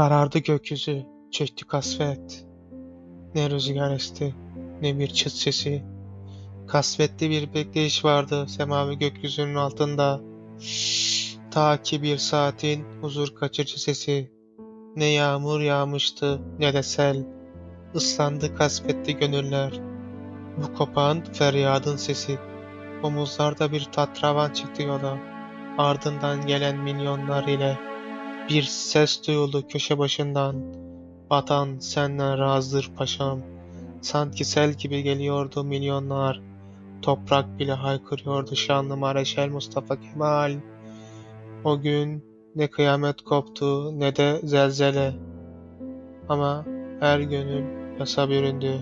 Karardı gökyüzü, çöktü kasvet. Ne rüzgar esti, ne bir çıt sesi. Kasvetli bir bekleyiş vardı semavi gökyüzünün altında. Ta ki bir saatin huzur kaçırıcı sesi. Ne yağmur yağmıştı ne de sel. Islandı kasvetli gönüller. Bu kopan feryadın sesi. Omuzlarda bir tatravan çıktı yola. Ardından gelen milyonlar ile bir ses duyuldu köşe başından. Vatan senden razıdır paşam. Sanki sel gibi geliyordu milyonlar. Toprak bile haykırıyordu şanlı Mareşal Mustafa Kemal. O gün ne kıyamet koptu ne de zelzele. Ama her gönül yasa büründü.